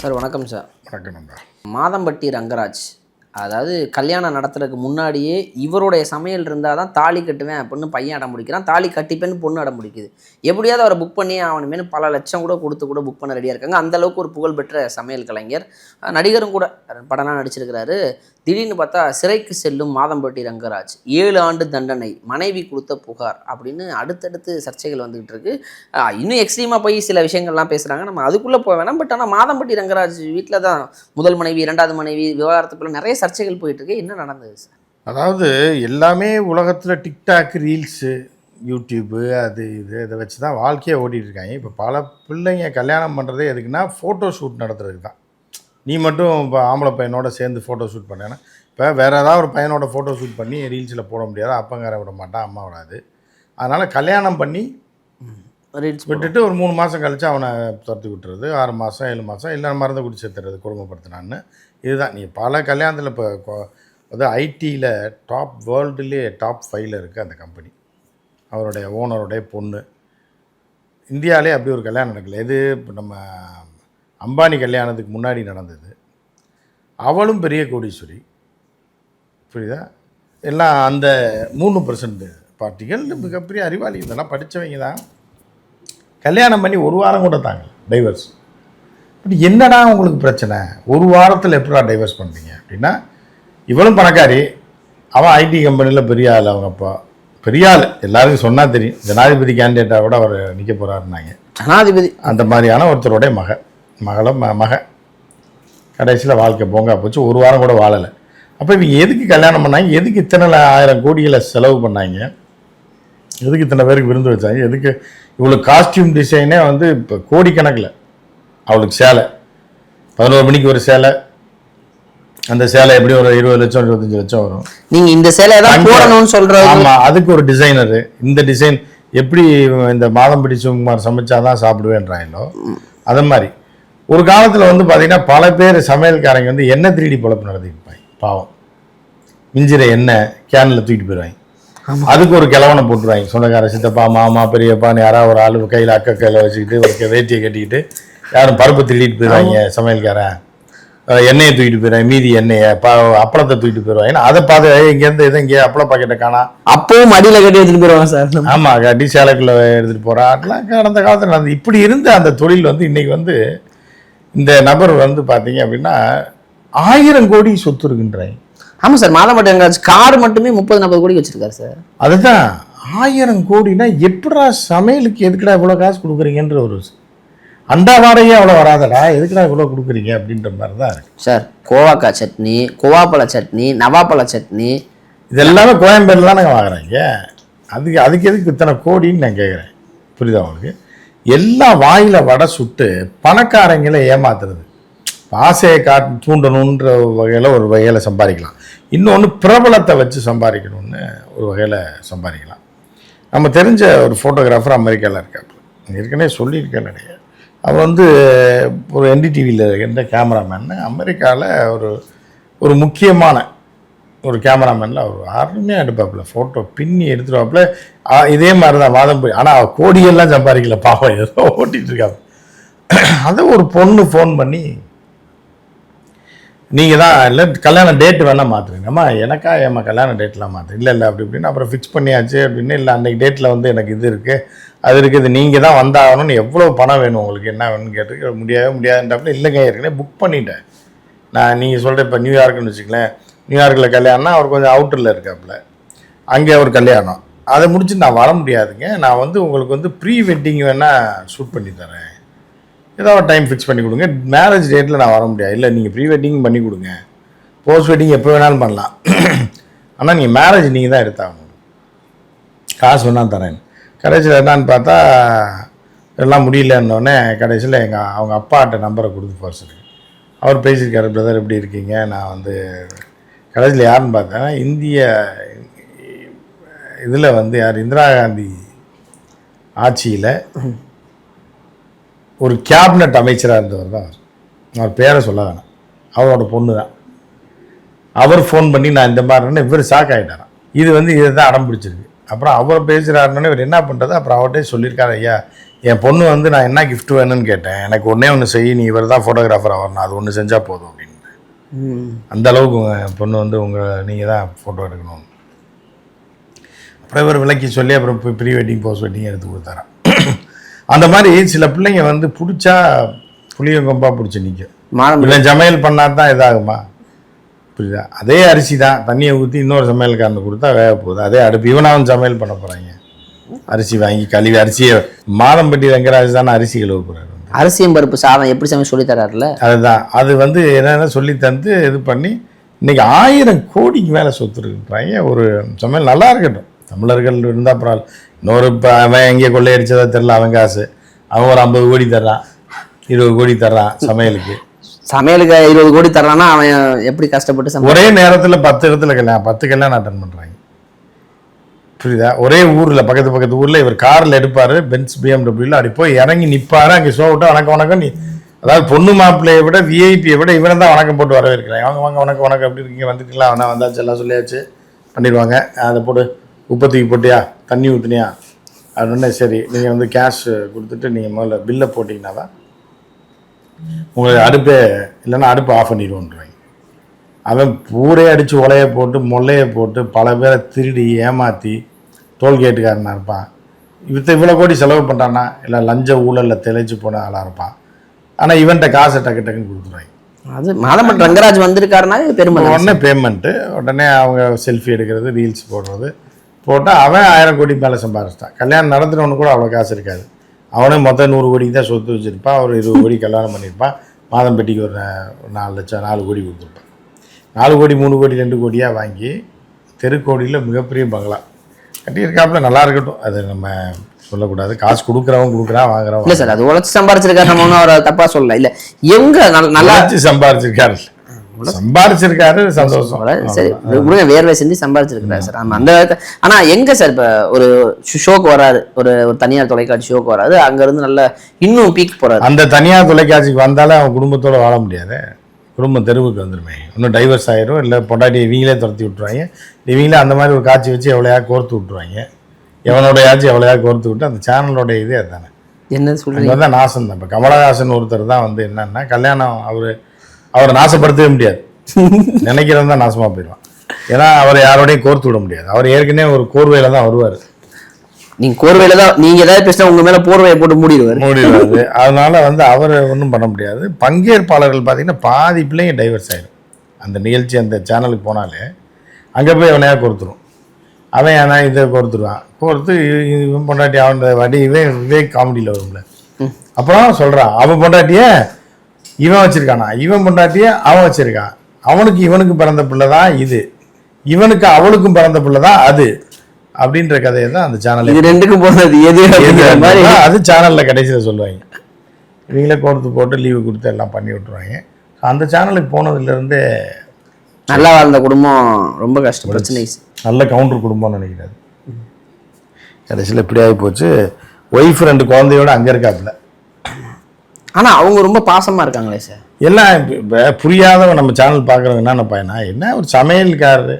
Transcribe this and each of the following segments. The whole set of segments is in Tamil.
சார் வணக்கம் சார். வணக்கம் நண்பா. மாதம்பட்டி ரங்கராஜ். அதாவது கல்யாணம் நடத்துறதுக்கு முன்னாடியே இவருடைய சமையல் இருந்தால் தான் தாலி கட்டுவேன் அப்படின்னு பையன் அடம் முடிக்கிறான் தாலி கட்டிப்பேன்னு பொண்ணு அடம் முடிக்குது எப்படியாவது அவரை புக் பண்ணி அவனுமேனு பல லட்சம் கூட கொடுத்து கூட புக் பண்ண ரெடியாக இருக்காங்க. அந்தளவுக்கு ஒரு ஒரு புகழ்பெற்ற சமையல் கலைஞர். நடிகரும் கூட படம்லாம் நடிச்சிருக்கிறாரு. திடீர்னு பார்த்தா சிறைக்கு செல்லும் மாதம்பட்டி ரங்கராஜ் ஏழு ஆண்டு தண்டனை மனைவி கொடுத்த புகார் அப்படின்னு அடுத்தடுத்து சர்ச்சைகள் வந்துகிட்டு இருக்கு. இன்னும் எக்ஸ்ட்ரீமாக போய் சில விஷயங்கள்லாம் பேசுகிறாங்க நம்ம அதுக்குள்ளே போக வேணாம். பட் ஆனால் மாதம்பட்டி ரங்கராஜ் வீட்டில் தான் முதல் மனைவி இரண்டாவது மனைவி விவகாரத்துக்குள்ள நிறைய சர்ச்சைகள் போயிட்டு இருக்கு என்ன நடந்தது சார்? அதாவது எல்லாமே உலகத்தில் டிக்டாக் ரீல்ஸு யூடியூப்பு அது இது இதை வச்சு தான் வாழ்க்கையை ஓட்டிகிட்டு இருக்காங்க இப்போ பல பிள்ளைங்க கல்யாணம் பண்ணுறதே எதுக்குன்னா ஃபோட்டோ ஷூட் நடத்துறதுக்கு தான். நீ மட்டும் இப்போ ஆம்பளை பையனோட சேர்ந்து ஃபோட்டோ ஷூட் பண்ணேன்னா இப்போ வேறு ஏதாவது ஒரு பையனோட ஃபோட்டோ ஷூட் பண்ணி ரீல்ஸில் போட முடியாது? அப்பங்கார விட மாட்டான் அம்மா விடாது. அதனால் கல்யாணம் பண்ணி ரீல்ஸ் விட்டுட்டு ஒரு மூணு மாதம் கழித்து அவனை துரத்தி விட்டுறது ஆறு மாதம் ஏழு மாதம் இல்லை மருந்து குடி சேர்த்துறது குடும்பப்படுத்தினான்னு. இதுதான். நீ பல கல்யாணத்தில் இப்போ அதாவது ஐடியில் டாப் வேர்ல்டுலேயே டாப் ஃபைவ்ல இருக்குது அந்த கம்பெனி. அவருடைய ஓனருடைய பொண்ணு. இந்தியாவிலே அப்படி ஒரு கல்யாணம் நடக்கல. இது இப்போ நம்ம அம்பானி கல்யாணத்துக்கு முன்னாடி நடந்தது. அவளும் பெரிய கோடீஸ்வரி. புரியுதா? எல்லாம் அந்த மூணு பர்சன்ட் பார்ட்டிகள் மிகப்பெரிய அறிவாளி. இதெல்லாம் படித்தவங்க தான். கல்யாணம் பண்ணி ஒரு வாரம் கூட தாங்க டைவர்ஸ் பட் என்னடா உங்களுக்கு பிரச்சனை? ஒரு வாரத்தில் எப்படா டைவர்ஸ் பண்ணுறீங்க அப்படின்னா இவளும் பணக்காரி. அவன் ஐடி கம்பெனியில் பெரிய ஆள் அவங்க அப்பா. பெரிய ஆள். எல்லாருக்கும் சொன்னால் தெரியும். ஜனாதிபதி கேண்டிடேட்டாக கூட அவர் நிற்க போகிறாருனாங்க ஜனாதிபதி. அந்த மாதிரியான ஒருத்தருடைய மக. மகள ம மக. கடைசியில் வாழ்க்கை போங்க போச்சு. ஒரு வாரம் கூட வாழலை. அப்போ இவங்க எதுக்கு கல்யாணம் பண்ணாங்க? எதுக்கு இத்தனை ஆயிரம் கோடிகளை செலவு பண்ணாங்க? எதுக்கு இத்தனை பேருக்கு விருந்து வச்சாங்க? எதுக்கு இவ்வளோ காஸ்டியூம் டிசைனே வந்து இப்போ கோடிக்கணக்கில் அவளுக்கு சேலை. பதினோரு மணிக்கு ஒரு சேலை. அந்த சேலை எப்படியும் ஒரு இருபது லட்சம் இருபத்தஞ்சு லட்சம் வரும். நீங்க இந்த சேலையை தான் போடணும்னு சொல்றது. ஆமா அதுக்கு ஒரு டிசைனரு இந்த டிசைன் எப்படி இந்த மாதம் பிடி சிவகுமார் சமைச்சாதான் சாப்பிடுவேன்றாங்களோ அது மாதிரி. ஒரு காலத்துல வந்து பாத்தீங்கன்னா பல பேர் சமையல்காரங்க வந்து எண்ணெய் திருடி பொழப்பு நடத்திட்டு இருப்பாங்க பாவம். மிஞ்சிற எண்ணெய் கேனில் தூக்கிட்டு போயிடுவாங்க. அதுக்கு ஒரு கிழவனை போட்டுருவாங்க. சொந்தக்கார சித்தப்பா மாமா பெரியப்பான்னு யாராவது ஒரு ஆளு கையில் அக்கா கையில் வச்சுக்கிட்டு ஒரு வேட்டியை கட்டிக்கிட்டு யாரும் பருப்பு திருடிட்டு போயிடுவாங்க சமையல்காரன். எண்ணெயை தூக்கிட்டு போயிடுவாங்க மீதி எண்ணெயை ப அப்பளத்தை தூக்கிட்டு போயிடுவாங்க. ஏன்னா அதை பார்த்து "ஏய், இங்கேருந்து எதுவும் இங்கே அப்பள பாக்கெட்டை காணா. அப்பவும் மடியில கட்டி எடுத்துட்டு போயிருவாங்க சார். ஆமா கட்டி சேலைக்குள்ள போறா. அதெல்லாம் கடந்த காலத்துல நடந்து இப்படி இருந்த அந்த தொழில் வந்து இன்னைக்கு வந்து இந்த நபர் வந்து பாத்தீங்க அப்படின்னா ஆயிரம் கோடி சொத்து இருக்குன்றாங்க ஆமா சார் மாதம்பட்டி ரங்கராஜ் கார் மட்டுமே முப்பது நாற்பது கோடி வச்சிருக்காரு சார். அதுதான் ஆயிரம் கோடினா எப்படா சமையலுக்கு எதுக்குடா இவ்வளோ காசு கொடுக்குறீங்கன்ற ஒரு அண்டா வாடகையே அவ்வளோ வராதடா. எதுக்குடா இவ்வளோ கொடுக்குறீங்க அப்படின்ற மாதிரி தான் இருக்கு. சார் கோவாக்காய் சட்னி கோவாப்பழ சட்னி நவாப்பழ சட்னி. இது எல்லாமே கோயம்பேடுல தானே வாங்குறாங்க. அதுக்கு அதுக்கு எதுக்கு இத்தனை கோடின்னு நான் கேட்குறேன் புரியுதா உங்களுக்கு? எல்லாம் வாயில வடை சுட்டு பணக்காரங்களை ஏமாத்துறது. ஆசையை காட்டு தூண்டணுன்ற வகையில் ஒரு வகையில் சம்பாதிக்கலாம். இன்னொன்று பிரபலத்தை வச்சு சம்பாதிக்கணும்னு ஒரு வகையில் சம்பாதிக்கலாம். நம்ம தெரிஞ்ச ஒரு ஃபோட்டோகிராஃபர் அமெரிக்காவில் இருக்காப்புல. ஏற்கனவே சொல்லியிருக்கேன் நிறைய அவர் வந்து ஒரு என்டிடிவியில் இருக்கின்ற கேமராமேன் அமெரிக்காவில் ஒரு ஒரு முக்கியமான ஒரு கேமராமேனில் அவர் அருமையாக எடுப்பாப்புல. ஃபோட்டோ பின்னி எடுத்துருவாப்புல. இதே மாதிரி தான் வாதம் போய் ஆனால் கோடியெல்லாம் சம்பாதிக்கல. பாவம் ஏதோ ஓட்டிகிட்டு இருக்காங்க அதை ஒரு பொண்ணு ஃபோன் பண்ணி நீங்கள் தான் இல்லை கல்யாண டேட் வேணால் மாற்றுறீங்கம்மா எனக்கா ஏம்மா கல்யாண டேட்லாம் மாற்று இல்லை இல்லை அப்படி இப்படின்னு அப்புறம் ஃபிக்ஸ் பண்ணியாச்சு அப்படின்னு இல்லை அன்றைக்கி டேட்டில் வந்து எனக்கு இது இருக்குது அது இருக்குது நீங்கள் தான் வந்தாகணும்னு எவ்வளோ பணம் வேணும் உங்களுக்கு? என்ன வேணும்னு கேட்டு முடியாது முடியாதுன்றப்பல இல்லைங்க ஏற்கனவே புக் பண்ணிட்டேன். நான் நீங்கள் சொல்கிற இப்போ நியூயார்க்குன்னு வச்சுக்கலேன். நியூயார்க்கில் கல்யாணம்னா அவர் கொஞ்சம் அவுட்டரில் இருக்காப்புல. அங்கே ஒரு கல்யாணம். அதை முடிச்சு நான் வர முடியாதுங்க. நான் வந்து உங்களுக்கு வந்து ப்ரீ வெட்டிங் வேணால் ஷூட் பண்ணி தரேன். ஏதாவது ஒரு டைம் ஃபிக்ஸ் பண்ணி கொடுங்க. மேரேஜ் டேட்டில் நான் வர முடியாது. இல்லை நீங்கள் ப்ரீ வெட்டிங் பண்ணி கொடுங்க. போஸ்ட் வெட்டிங் எப்போ வேணாலும் பண்ணலாம். ஆனால் நீங்கள் மேரேஜ் நீங்கள் தான் எடுத்தாகணும். காசு வேணால் தரேன். கடைசியில் என்னன்னு பார்த்தா எல்லாம் முடியலன்னொடனே கடைசியில் எங்கள் அவங்க அப்பாட்ட நம்பரை கொடுத்து போக அவர் பேசியிருக்காரு பிரதர் எப்படி இருக்கீங்க? நான் வந்து கடைசியில் யாருன்னு பார்த்தேன்னா இந்திய இதில் வந்து யார்? இந்திரா காந்தி ஆட்சியில் ஒரு கேபினட் அமைச்சராக இருந்தவர் தான் அவர். பேரை சொல்ல வேணாம். அவரோட பொண்ணு தான். அவர் ஃபோன் பண்ணி நான் இந்த மாதிரின்னு இவர் ஷாக் ஆகிட்டாராம் இது வந்து இதை தான் அடம் பிடிச்சிருக்கு. அப்புறம் அவர் பேசுகிறாருன்னு இவர் என்ன பண்ணுறது அப்புறம் அவர்கிட்டே சொல்லியிருக்காரு ஐயா என் பொண்ணு வந்து நான் என்ன gift வேணும்னு கேட்டேன். எனக்கு ஒன்றே ஒன்று செய் நீ இவர் தான் ஃபோட்டோகிராஃபராக வரணும் அது ஒன்று செஞ்சால் போதும். அப்படின்னு. அந்த அளவுக்கு உங்கள் பொண்ணு வந்து உங்கள் நீங்கள் தான் ஃபோட்டோ எடுக்கணும். அப்புறம் இவர் விலக்கி சொல்லி அப்புறம் ப்ரீ வெட்டிங் போஸ்ட் வெட்டிங் எடுத்து கொடுத்தாராம். அந்த மாதிரி சில பிள்ளைங்க வந்து பிடிச்சா புளியங்கொம்பா பிடிச்சி நிற்கும் இவன் சமையல் பண்ணால் தான் இதாகுமா? புரியுதா? அதே அரிசி தான் தண்ணியை ஊற்றி இன்னொரு சமையல்காரனுக்கு கொடுத்தா வேக போகுது. அதே அடுப்பு இவனாவும் சமையல் பண்ண போகிறாங்க அரிசி வாங்கி கழுவி அரிசியை மாதம்பட்டி ரங்கராஜ் தானே அரிசி கழுவ போகிறாரு அரிசியும் பருப்பு சாதம் எப்படி சமையல் சொல்லி தராருல? அதுதான். அது வந்து என்னென்ன சொல்லி தந்து இது பண்ணி இன்னைக்கு ஆயிரம் கோடிக்கு மேலே சொத்து இருக்குன்றாங்க. ஒரு சமையல் நல்லா இருக்கட்டும். தமிழர்கள் இருந்தால் பரவாயில்ல இன்னொரு இப்போ அவன் எங்கே கொள்ளையடிச்சதா தெரில அவன் காசு. அவன் ஒரு ஐம்பது கோடி தர்றான் இருபது கோடி தர்றான் சமையலுக்கு. சமையலுக்கு இருபது கோடி தர்றான்னா அவன் எப்படி கஷ்டப்பட்டு ஒரே நேரத்தில் பத்து இடத்துல கல்யாணம் பத்து கல்யாணம் அட்டன் பண்ணுறாங்க புரியுதா? ஒரே ஊரில் பக்கத்து பக்கத்து ஊரில் இவர் காரில் எடுப்பார் பென்ஸ் பிஎம்டபிள்யூவில் அப்படி போய் இறங்கி நிற்பாரு அங்கே ஷோ விட்டு வணக்கம் வணக்கம் நீ அதாவது பொண்ணு மாப்பிள்ளையை விட விஐபியை விட இவனை தான் வணக்கம் போட்டு வரவேற்கிறாங்க அவங்க வாங்க வணக்கம் வணக்கம் எப்படி இருக்கீங்க? வந்துட்டீங்களா? அவனா வந்தாச்சு எல்லாம் சொல்லியாச்சு. பண்ணிடுவாங்க. அதை போட்டு உப்பு தூக்கி போட்டியா? தண்ணி ஊற்றுனியா அப்படின்னு சரி நீங்கள் வந்து கேஷ் கொடுத்துட்டு நீங்கள் முதல்ல பில்லை போட்டிங்கன்னா தான் உங்களுக்கு அடுப்பே இல்லைன்னா அடுப்பு ஆஃப் பண்ணிடுவோன்றாங்க. அவன் ஊரே அடித்து உலைய போட்டு மொல்லைய போட்டு பல பேரை திருடி ஏமாற்றி டோல்கேட்டுக்காரனாக இருப்பான். இவத்த இவ்வளோ கோடி செலவு பண்ணுறான்னா இல்லை லஞ்ச ஊழலில் தெளிச்சு போன ஆளாக இருப்பான். ஆனால் இவன்கிட்ட காசை டக்கு டக்குன்னு கொடுத்துருவாங்க அது மாதம்பட் ரங்கராஜ் வந்திருக்காருனா பெருமை. உடனே பேமெண்ட்டு உடனே அவங்க செல்ஃபி எடுக்கிறது ரீல்ஸ் போடுறது போட்டால் அவன் ஆயிரம் கோடி மேலே சம்பாரிச்சிட்டான். கல்யாணம் நடத்துனவனுக்கு கூட அவ்வளோ காசு இருக்காது. அவனே மொத்தம் நூறு கோடிக்கு தான் சொத்து வச்சுருப்பான். ஒரு இருபது கோடி கல்யாணம் பண்ணியிருப்பான். மாதம் பெட்டிக்கு ஒரு நாலு லட்சம் நாலு கோடி கொடுத்துருப்பான். நாலு கோடி மூணு கோடி ரெண்டு கோடியாக வாங்கி தெருக்கோடியில் மிகப்பெரிய பங்களா. கட்டியிருக்காப்புல நல்லா இருக்கட்டும். அது நம்ம சொல்லக்கூடாது. காசு கொடுக்குறவன் கொடுக்குறான் வாங்குறவன் இல்ல சார் அது உழைச்சு சம்பாரிச்சிருக்காரு நம்ம ஒன்றும் அவரை தப்பா சொல்லல. இல்ல எங்க நல்ல- வச்சு சம்பாரிச்சிருக்காரு. சம்பாரிச்சிருக்காரு சந்தோஷம். சரி விடுங்க வேர்வை செஞ்சு சம்பாரிச்சிருக்காரு சார். ஆமா அந்த ஆனா எங்க சார் இப்ப ஒரு ஷோக்கு வராரு. ஒரு ஒரு தனியார் தொலைக்காட்சி ஷோக்கு வராரு. அங்க இருந்து நல்ல இன்னும் பீக் போறாரு. அந்த தனியார் தொலைக்காட்சிக்கு வந்தாலே அவன் குடும்பத்தோட வாழ முடியாது. குடும்பம் தெருவுக்கு வந்துருமே. இன்னும் டைவர்ஸ் ஆயிரும். இல்லை பொண்டாட்டி இவங்களே துரத்தி விட்ருவாங்க இவங்களே அந்த மாதிரி ஒரு காட்சி வச்சு எவ்வளோயா கோர்த்து விட்ருவாங்க எவனோடையாச்சும் எவ்வளோயா கோர்த்து விட்டு அந்த சேனலோட இதே அதுதானே. என்ன சொல்றீங்க? தான் நாசம் தான். இப்போ கமலஹாசன் ஒருத்தர் தான் வந்து என்னன்னா கல்யாணம் அவர் அவரை நாசப்படுத்தவே முடியாது. நினைக்கிறவன் தான் நாசமாக போயிடுவான். ஏன்னா அவரை யாரோடையும் கோர்த்து விட முடியாது. அவர் ஏற்கனவே ஒரு கோர்வையில் தான் வருவார். நீங்க கோர்வையில தான் நீங்க ஏதாவது பேசினா உங்க மேல போர்வையை போட்டு மூடிடுவாரு. மூடிடுவாரு. அதனால வந்து அவர் ஒன்றும் பண்ண முடியாது. பங்கேற்பாளர்கள் பார்த்தீங்கன்னா பாதி பிள்ளைங்க டைவர்ஸ் ஆயிடும். அந்த நிகழ்ச்சி அந்த சேனலுக்கு போனாலே அங்கே போய் அவனையா கொடுத்துரும் அவன் ஏன்னா இதை கொடுத்துருவான் கொடுத்து இ- இவன் பொண்டாட்டி அவன் வடி இவன் விவேக் காமெடியில் வரும்ல. அப்புறம் சொல்கிறான் அவன் பொண்டாட்டிய இவன் வச்சிருக்கானா? இவன் பொண்டாட்டிய அவன் வச்சிருக்கான் அவனுக்கு இவனுக்கு பிறந்த பிள்ளை தான் இது? இவனுக்கு அவளுக்கும் பிறந்த பிள்ளை தான் அது? அப்படின்ற கதையை தான் அந்த சேனல் இது ரெண்டுக்கும் போனது எது மாதிரி. அது சேனல்ல கடைசியில் சொல்லுவாங்க. இவங்களே கோர்த்து போட்டு லீவு கொடுத்து எல்லாம் பண்ணி விட்ருவாங்க அந்த சேனலுக்கு போனதுலேருந்தே நல்லா வாழ்ந்த குடும்பம் ரொம்ப கஷ்டம். பிரச்சனை. நல்ல கவுண்டர் குடும்பம்னு நினைக்கிறாரு. கடைசியில் இப்படி ஆகி போச்சு. ஒய்ஃப் ரெண்டு குழந்தையோட அங்கே இருக்காப்புல. ஆனா அவங்க ரொம்ப பாசமா இருக்காங்களே சார் எல்லாம் இப்ப- புரியாதவன் நம்ம சேனல் பார்க்குறவங்க என்னென்ன பையனா என்ன ஒரு சமையல்காரரு?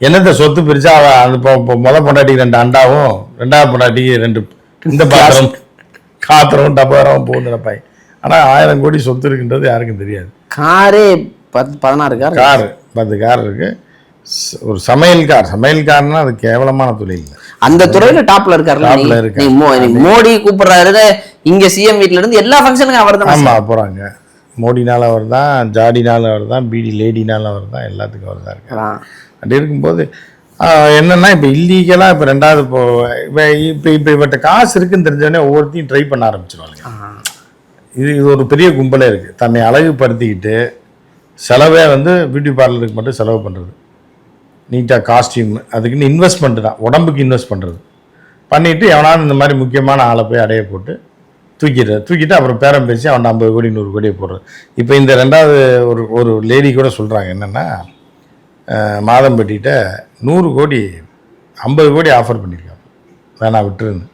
என்னத்த சொத்து பிரிச்சா அவ அந்த முத பொண்டாட்டிக்கு ரெண்டு அண்டாவும் ரெண்டாவது பொண்டாட்டிக்கு ரெண்டு இந்த பாத்திரம் காத்திரம் டப்பாரம் போகுது பையன் ஆனால் ஆயிரம் கோடி சொத்து இருக்குன்றது யாருக்கும் தெரியாது. காரே பத்து பதினாறு கார் கார் பத்து கார் இருக்கு. ஸ்- ஒரு சமையல்கார். சமையல்காரனா அது கேவலமான தொழில் அந்த துறையில டாப்ல இருக்காரு. மோடி கூப்பிடுறாரு இங்க சிஎம் வீட்ல இருந்து எல்லா ஃபங்க்ஷனுக்கும் அவர் தான் ஆமாம் போகிறாங்க மோடினால அவர் தான் ஜாடினால அவர் தான் பிடி லேடினால அவர் தான் எல்லாத்துக்கும் அவர் தான் இருக்கார் அப்படி இருக்கும்போது என்னன்னா இப்போ இல்லீகலாக இப்போ ரெண்டாவது இப்போ இப்போ இப்போ இப்போ இவர்கிட்ட காசு இருக்குன்னு தெரிஞ்சோடனே ஒவ்வொருத்தையும் ட்ரை பண்ண ஆரம்பிச்சிருவாங்க இது இது ஒரு பெரிய கும்பலே இருக்குது தன்னை அழகுபடுத்திக்கிட்டு செலவே வந்து பியூட்டி பார்லருக்கு மட்டும் செலவு பண்ணுறது நீட்டாக காஸ்டியூம் அதுக்குன்னு இன்வெஸ்ட்மெண்ட் தான். உடம்புக்கு இன்வெஸ்ட் பண்ணுறது பண்ணிவிட்டு எவனாவது இந்த மாதிரி முக்கியமான ஆளை போய் அடைய போட்டு தூக்கிடுறது தூக்கிட்டு அப்புறம் பேரம் பேசி அவன் ஐம்பது கோடி நூறு கோடியை போடுறது இப்போ இந்த ரெண்டாவது ஒரு ஒரு லேடி கூட சொல்கிறாங்க என்னென்னா மாதம்பட்டிகிட்ட நூறு கோடி ஐம்பது கோடி ஆஃபர் பண்ணியிருக்காங்க வேணாம் விட்டுருன்னு.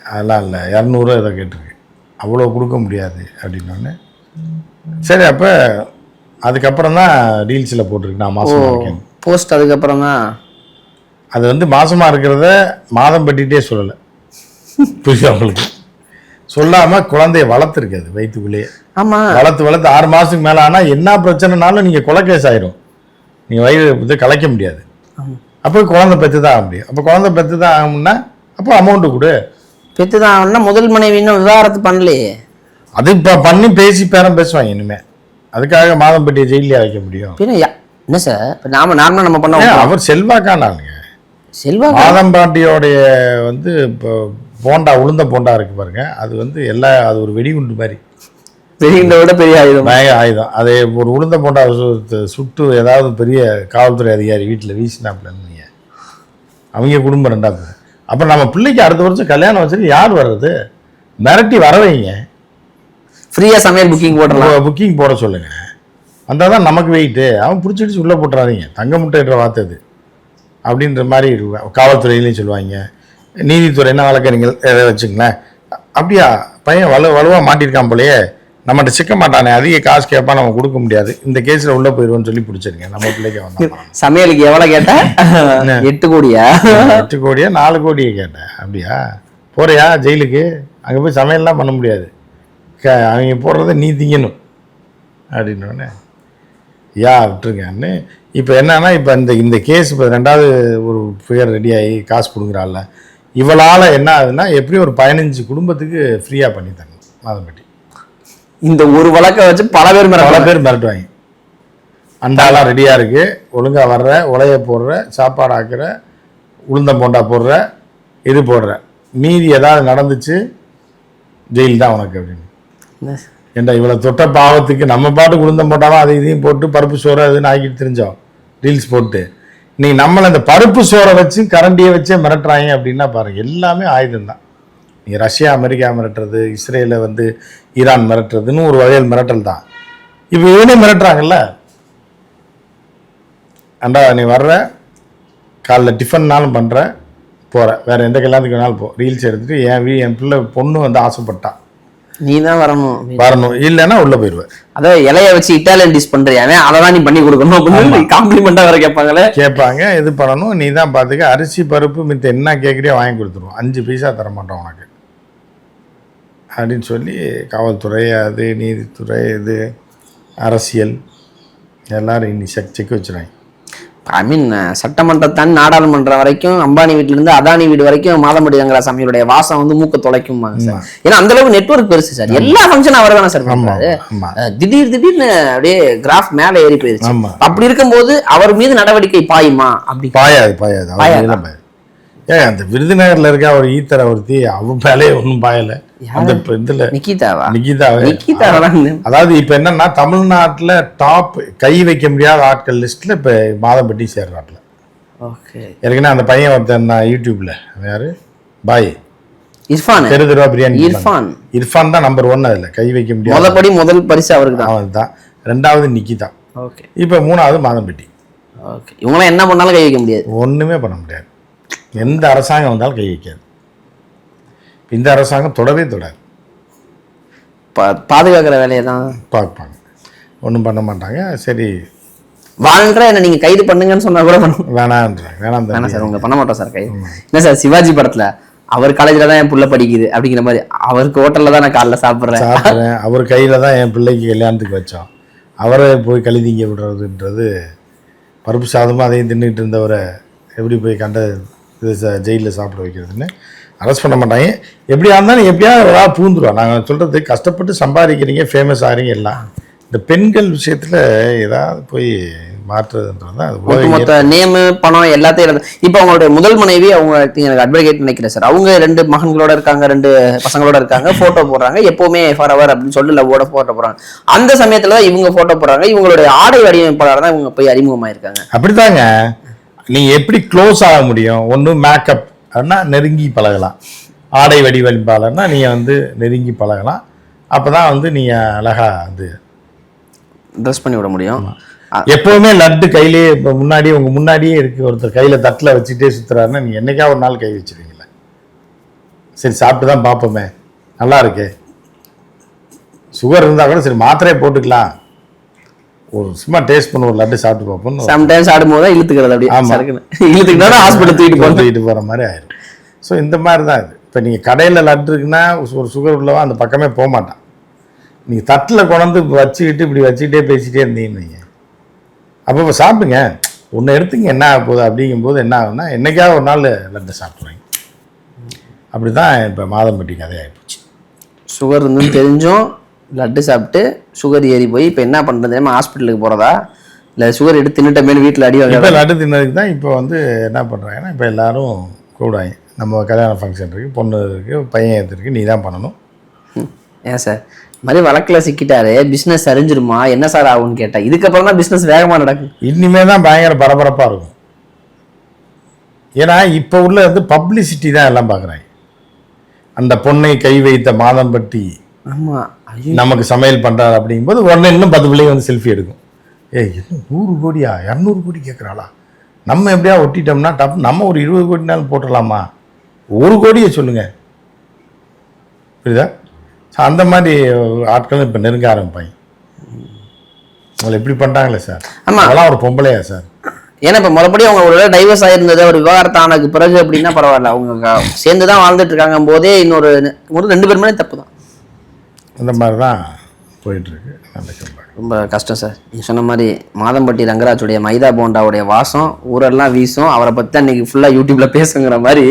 அதெல்லாம் இல்லை இரநூறுவா இதை கேட்டிருக்கு. அவ்வளோ கொடுக்க முடியாது அப்படின்னோடனே. சரி அப்போ அதுக்கப்புறம் தான் ரீல்ஸில் போட்டிருக்கு நான் மாசமாக இருக்கேன் போஸ்ட் அதுக்கப்புறம் தான். அது வந்து மாசமா இருக்கிறத மாதம் பட்டிகிட்டே சொல்லலை. புரியுது உங்களுக்கு? சொல்லாம குழந்தைய வளர்த்துருக்கு அது வயிற்றுக்குள்ளேயே. ஆமா. வளர்த்து வளர்த்து ஆறு மாசத்துக்கு மேல ஆனா என்ன பிரச்சனைனாலும் நீங்க கொலை கேஸ் ஆயிரும். நீங்க வயிறு இது கலைக்க முடியாது. அப்போ குழந்தை பெற்று தான் ஆக முடியும். அப்போ குழந்தை பெற்று தான் ஆகணும்னா அப்போ அமௌண்ட்டு கொடு. பெத்துதான் ஆகணும்னா முதல் மனைவி இன்னும் விவாகரத்து பண்ணலையே. அது இப்போ பண்ணி பேசி பேரம் பேசுவாங்க இனிமே. அதுக்காக மாதம்பட்டியை ஜெயிலில் வைக்க முடியும். பின்ன என்ன சார் இப்ப நாம நார்மலா நம்ம பண்ண ஏன் அவர் செல்வாக்கான ஆளுங்க. செல்வா மாதம்பாட்டியோடைய வந்து இப்போ போண்டா உளுந்த போண்டா இருக்கு பாருங்க. அது வந்து எல்லா அது ஒரு வெடிகுண்டு மாதிரி. பெரிய விட பெரிய ஆயுதம். பயங்கர ஆயுதம். அதை ஒரு உளுந்த போண்டா சுட்டு ஏதாவது பெரிய காவல்துறை அதிகாரி வீட்டில் வீசினாப்லன்னு அவங்க குடும்பம் ரெண்டாவது அப்புறம் நம்ம பிள்ளைக்கு அடுத்த வருஷம் கல்யாணம் வச்சுட்டு யார் வர்றது? மிரட்டி வர வைங்க. ஃப்ரீயா சமையல் புக்கிங் போடலாம். புக்கிங் போட சொல்லுங்க. வந்தால் தான் நமக்கு வெயிட்டு அவன் பிடிச்சிடுச்சு உள்ளே போட்டுறாதீங்க. தங்க முட்டைன்ற வார்த்தை அது. அப்படின்ற மாதிரி. காவல்துறையிலையும் சொல்லுவாங்க. நீதித்துறைனா வழக்கறிஞர்கள் எதை வச்சுங்களேன்? அப்படியா? பையன் வலு வலுவாக மாட்டியிருக்கான் போலயே. நம்மகிட்ட சிக்க மாட்டானே. அதிக காசு கேட்பா நம்ம கொடுக்க முடியாது. இந்த கேஸில் உள்ளே போயிடுவோன்னு சொல்லி பிடிச்சிருங்க. நம்ம பிள்ளைக்கு வந்தான் சமையலுக்கு எவ்வளவு கேட்டா? எட்டு கோடியா? எட்டு கோடியா? நாலு கோடியை கேட்டேன். அப்படியா? போறியா? ஜெயிலுக்கு? அங்கே போய் சமையல்லாம் பண்ண முடியாது. க அவங்க போடுறத நீ திங்கணும். அப்படின்னோடனே யா விட்டுருங்கன்னு இப்போ என்னன்னா இப்போ இந்த இந்த கேஸ் இப்போ ரெண்டாவது ஒரு ஃபிகர் ரெடி ஆகி காசு கொடுக்குறாள்ல. இவளால் என்ன ஆகுதுன்னா எப்படி ஒரு பதினஞ்சு குடும்பத்துக்கு ஃப்ரீயாக பண்ணி தரணும் மாதம்பட்டி. இந்த ஒரு வழக்க வச்சு பல பேர் பல பேர் மிரட்டுவாங்க. ஆளாக ரெடியாக இருக்கு ஒழுங்கா வர்ற உலைய போடுற சாப்பாடு ஆக்குற உளுந்தம் போண்டா போடுற இது போடுற. மீதி ஏதாவது நடந்துச்சு ஜெயில் தான் உனக்கு அப்படின்னு. ஏண்டா இவ்வளோ தொட்ட பாவத்துக்கு நம்ம பாட்டு உளுந்தம் போட்டாலும் அதை இதையும் போட்டு பருப்பு சோறு அதுன்னு ஆக்கிட்டு தெரிஞ்சோம். ரீல்ஸ் போட்டு. நீ நம்மளை இந்த பருப்பு சோறை வச்சு கரண்டியை வச்சே மிரட்டுறாங்க அப்படின்னா பாருங்க எல்லாமே ஆயுதம் தான். நீ ரஷ்யா அமெரிக்கா மிரட்டுறது இஸ்ரேலை வந்து ஈரான் மிரட்டுறதுன்னு ஒரு வகையில் மிரட்டல் தான். இப்போ இவனே மிரட்டுறாங்கல்ல? அண்டா நீ வர்ற காலைல டிஃபன்னாலும் பண்ணுற போகிற வேறு எந்த கல்யாணத்துக்கு வேணாலும் போ. ரீல்ஸ் எடுத்துகிட்டு என் வீ என் பிள்ளை பொண்ணு வந்து ஆசைப்பட்டான் நீ தான் வரணும். வரணும். இல்லைன்னா உள்ளே போயிடுவேன். அதாவது இலைய வச்சு இட்டாலியன் டிஷ் பண்றியா? அதை தான் நீ பண்ணி கொடுக்கணும் அப்படின்னு காம்ப்ளிமெண்டா வேற கேட்பாங்களே. கேட்பாங்க. இது பண்ணணும். நீ தான் பார்த்துக்க அரிசி பருப்பு மித்த என்ன கேட்குறியோ வாங்கி கொடுத்துருவோம். அஞ்சு பைசா தர மாட்டோம் உனக்கு. அப்படின்னு சொல்லி காவல்துறை அது நீதித்துறை இது அரசியல் எல்லாரும் இன்னி செக் செக் வச்சுருவாங்க ஐ மீன் சட்டமன்றத்தான் நாடாளுமன்றம் வரைக்கும் அம்பானி வீட்ல இருந்து அதானி வீடு வரைக்கும் மாதம்படி ரங்கராஜ் சாமியோடைய வாசம் வந்து மூக்க தொலைக்குமாங்க சார் ஏன்னா அந்த அளவுக்கு நெட்வொர்க் பெருசு சார் எல்லா ஃபங்க்ஷன் அவர் தானே சார் அஹ் திடீர் திடீர்னு அப்படியே கிராஃப் மேல ஏறி போயிருச்சு. அப்படி இருக்கும்போது அவர் மீது நடவடிக்கை பாயுமா? அப்படி பாயாது பாயாது. பாயாதா? ஏன் அந்த விருதுநகர்ல இருக்க ஒரு ஈத்தரை ஒருத்தி அவன் மேலே ஒன்றும் பாயலை. அந்த இதுல நிக்கிதாவா? நிகிதாவே நிக்கிதா அதாவது இப்ப என்னன்னா தமிழ்நாட்டுல டாப் கை வைக்க முடியாத ஆட்கள் லிஸ்ட்ல இப்ப மாதம்பட்டி சேர்றாட்ல ஓகே. ஏற்கனவே அந்த பையன் ஒருத்தன் அவன் யாரு? பாய். இர்ஃபான். தெரு தெருவா பிரியாணி இர்ஃபான். இர்ஃபான் தான் நம்பர் ஒன் அதுல. கை வைக்க முடியாது முதப்படி முதல் பரிசு அவருக்கு தான் அவன் தான் ரெண்டாவது நிக்கிதா. ஓகே. இப்ப மூணாவது மாதம்பட்டி. ஓகே. இவங்களாம் என்ன பண்ணாலும் கை வைக்க முடியாது. ஒண்ணுமே பண்ண முடியாது. எந்த அரசாங்கம் வந்தாலும் கை வைக்காது. இந்த அரசாங்கம் தொடவே தொடாது. பா- பாதுகாக்கிற வேலையை தான் பார்ப்பாங்க. ஒன்றும் பண்ண மாட்டாங்க. சரி. வாலண்டரா என்ன நீங்க கைது பண்ணுங்கன்னு சொன்னா கூட பண்ண வேணான்றாங்க வேணாம் வேணாம். சார் உங்களை பண்ண மாட்டோம் சார் கைது என்ன சார் சிவாஜி படத்துல அவர் காலேஜ்ல தான் என் புள்ள படிக்குது அப்படிங்கிற மாதிரி அவருக்கு ஹோட்டல்ல தான் நான் காலைல சாப்பிடுறேன். சாப்பிட்றேன். அவர் கையில் தான் என் பிள்ளைக்கு கல்யாணத்துக்கு வச்சோம். அவரை போய் கழுதிங்க விடுறதுன்றது பருப்பு சாதமாக அதையும் தின்னுட்டு இருந்தவரை எப்படி போய் கண்ட இது ஜெயிலில் சாப்பிட வைக்கிறதுன்னு அரெஸ்ட் பண்ண மாட்டாங்க. எப்படியா இருந்தாலும் எப்படியாவது ஒரு ஆள் பூந்துருவா நாங்கள் சொல்கிறது கஷ்டப்பட்டு சம்பாதிக்கிறீங்க ஃபேமஸ் ஆகிறீங்க எல்லாம். இந்த பெண்கள் விஷயத்தில் ஏதாவது போய் மாற்றுறதுன்றது தான் அது ஒட்டுமொத்த நேம் பணம் எல்லாத்தையும் இப்போ அவங்களுடைய முதல் மனைவி அவங்க எனக்கு அட்வொகேட் நினைக்கிறேன் சார் அவங்க ரெண்டு மகன்களோட இருக்காங்க ரெண்டு பசங்களோட இருக்காங்க போட்டோ போடுறாங்க. எப்பவுமே ஃபார் அவர் அப்படின்னு சொல்லி லவ்வோட போட்டோ போடுறாங்க. அந்த சமயத்துல தான் இவங்க போட்டோ போடுறாங்க. இவங்களுடைய ஆடை வடிவமைப்பாளர் தான் இவங்க போய் அறிமுகமாயிருக்காங்க. அப்படித்தாங்க. நீங்க எப்படி க்ளோஸ் ஆக முடியும்? ஒன்று மேக்கப் அப்படின்னா நெருங்கி பழகலாம். ஆடை வடிவமைப்பாளர்னா நீங்க வந்து நெருங்கி பழகலாம். அப்பதான் வந்து நீங்க அழகா வந்து ட்ரெஸ் பண்ணி விட முடியும். எப்பவுமே லட்டு கையிலேயே இப்போ முன்னாடி உங்க முன்னாடியே இருக்கு ஒருத்தர் கையில தட்டில் வச்சுட்டே சுத்துறாருன்னா நீங்க என்னைக்கா ஒரு நாள் கை வச்சிருவீங்களா சரி சாப்பிட்டு தான் பார்ப்போமே. நல்லா இருக்கே. சுகர் இருந்தா கூட சரி மாத்திரையை போட்டுக்கலாம். ஒரு சும்மா டேஸ்ட் பண்ண ஒரு லட்டு சாப்பிட்டு பார்ப்போம்னு சம்டைம்ஸ் ஆடும்போது தான் இழுத்துக்கிறது அப்படியே. ஆமா. சரக்குன்னு இழுத்துக்கிட்டா ஹாஸ்பிட்டல் தூக்கிட்டு போகிறது தூக்கிட்டு போகிற மாதிரி ஆயிரும். ஸோ இந்த மாதிரி தான் இது. இப்போ நீங்கள் கடையில் லட்டு இருக்குன்னா ஒரு சுகர் உள்ளவா அந்த பக்கமே போக மாட்டான். நீங்கள் தட்டில் கொண்டாந்து வச்சுக்கிட்டு இப்படி வச்சுக்கிட்டே பேசிக்கிட்டே இருந்தீங்கன்னு அப்போ இப்போ சாப்பிடுங்க. ஒன்று எடுத்துங்க என்ன ஆக போகுது அப்படிங்கும்போது என்ன ஆகும்னா என்னைக்காவது ஒரு நாள் லட்டு சாப்பிடுவீங்க. அப்படி தான் இப்போ மாதம்பட்டி கதையாகிப்போச்சு சுகர் இருந்துன்னு தெரிஞ்சும் லட்டு சாப்பிட்டு சுகர் ஏறி போய் இப்போ என்ன பண்ணுறது தெரியுமா ஹாஸ்பிட்டலுக்கு போகிறதா இல்லை சுகர் எடுத்து தின்னுட்ட மேலே வீட்டில் அடி வாங்க லட்டு தின்னதுக்கு தான் இப்போ வந்து என்ன பண்ணுறாங்கன்னா இப்போ எல்லாரும் கூடுவாங்க நம்ம கல்யாண ஃபங்க்ஷன் இருக்குது பொண்ணு இருக்குது பையன் இருக்குது நீ தான் பண்ணணும். ஏன் சார் இந்த மாதிரி வழக்கில் சிக்கிட்டாரு பிஸ்னஸ் சரிஞ்சிருமா என்ன சார் ஆகும்னு கேட்டேன் இதுக்கப்புறம் தான் பிஸ்னஸ் வேகமாக நடக்கும் இனிமே தான் பயங்கர பரபரப்பாக இருக்கும். ஏன்னா இப்போ உள்ள வந்து பப்ளிசிட்டி தான் எல்லாம் பார்க்குறாங்க அந்த பொண்ணை கை வைத்த மாதம்பட்டி ஆமாம் ஐயோ. நமக்கு சமையல் பண்ணுறாரு அப்படிங்கும்போது உடனே இன்னும் பத்து பிள்ளைங்க வந்து செல்ஃபி எடுக்கும். ஏய் இன்னும் நூறு கோடியா? இரநூறு கோடி கேட்குறாளா நம்ம எப்படியா ஒட்டிட்டோம்னா டப் நம்ம ஒரு இருபது கோடினாலும் போட்டுடலாமா? ஒரு கோடியை சொல்லுங்க. புரியுதா? ஸோ அந்த மாதிரி ஆட்களும் இப்போ நெருங்க ஆரம்பிப்பாங்க. உங்களை எப்படி பண்ணிட்டாங்களே சார்? ஆமா. அதெல்லாம் ஒரு பொம்பளையா சார்? ஏன்னா இப்போ முறைப்படி அவங்க ஒரு டைவர்ஸ் ஆயிருந்தது ஒரு விவாகரத்து ஆனதுக்கு பிறகு அப்படின்னா பரவாயில்ல. அவங்க சேர்ந்து தான் வாழ்ந்துட்டு இருக்காங்க போதே இன்னொரு ஒரு ரெண்டு பேருமே தப்பு தான். அந்த மாதிரி தான் போயிட்டுருக்கு சொல்லுவாங்க ரொம்ப கஷ்டம் சார். நீங்கள் சொன்ன மாதிரி மாதம்பட்டி ரங்கராஜுடைய மைதா போண்டாவுடைய வாசம் ஊரெல்லாம் வீசும் அவரை பற்றி தான் இன்னைக்கு ஃபுல்லாக யூடியூப்ல பேசுங்கிற மாதிரி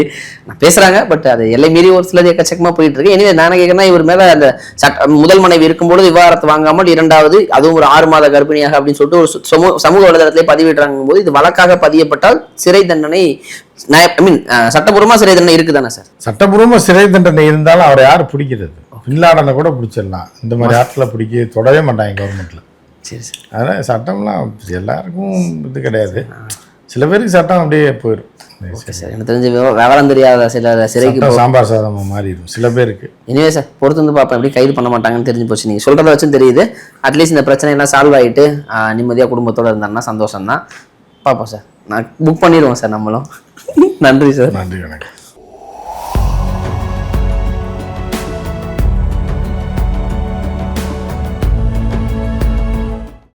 நான் பேசுகிறாங்க பட் அது எல்லை மீறி ஒரு சிலது எக்கச்சக்கமாக போயிட்டு இருக்கு எனவே நான் கேட்குறேன்னா இவர் மேலே அந்த சட்ட முதல் மனைவி இருக்கும்பொழுது விவாகரத்து வாங்காமல் இரண்டாவது அதுவும் ஒரு ஆறு மாத கர்ப்பிணியாக அப்படின்னு சொல்லிட்டு ஒரு சமூக சமூக வலைதளத்திலே பதிவிடுறாங்க போது இது வழக்காக பதியப்பட்டால் சிறை தண்டனை ஐ மீன் சட்டபூர்வமாக சிறை தண்டனை இருக்குதானே சார்? சட்டப்பூர்வமாக சிறை தண்டனை இருந்தாலும் அவரை யார் பிடிக்கிறது? பின்லாடனை கூட பிடிச்சிடலாம். இந்த மாதிரி ஆட்களை பிடிக்க தொடவே மாட்டாங்க கவர்மெண்ட்டில் சரி சார். அதனால் சட்டம்லாம் எல்லாருக்கும் இது கிடையாது. சில பேருக்கு சட்டம் அப்படியே போயிடும் ஓகே சார். எனக்கு தெரிஞ்ச விவ- விவரம் தெரியாத சில சிறைக்கு சாம்பார் சாதமாக மாறிடும் சில பேருக்கு. எனிவே சார் பொறுத்து வந்து பார்ப்பேன் எப்படி கைது பண்ண மாட்டாங்கன்னு தெரிஞ்சு போச்சு. நீங்கள் சொல்கிறத வச்சும் தெரியுது. அட்லீஸ்ட் இந்த பிரச்சனை எல்லாம் சால்வ் ஆகிட்டு நிம்மதியாக குடும்பத்தோடு இருந்தாருன்னா சந்தோஷம் தான் பார்ப்போம் சார். நான் புக் பண்ணிடுவோம் சார் நம்மளும். நன்றி சார். நன்றி வணக்கம்.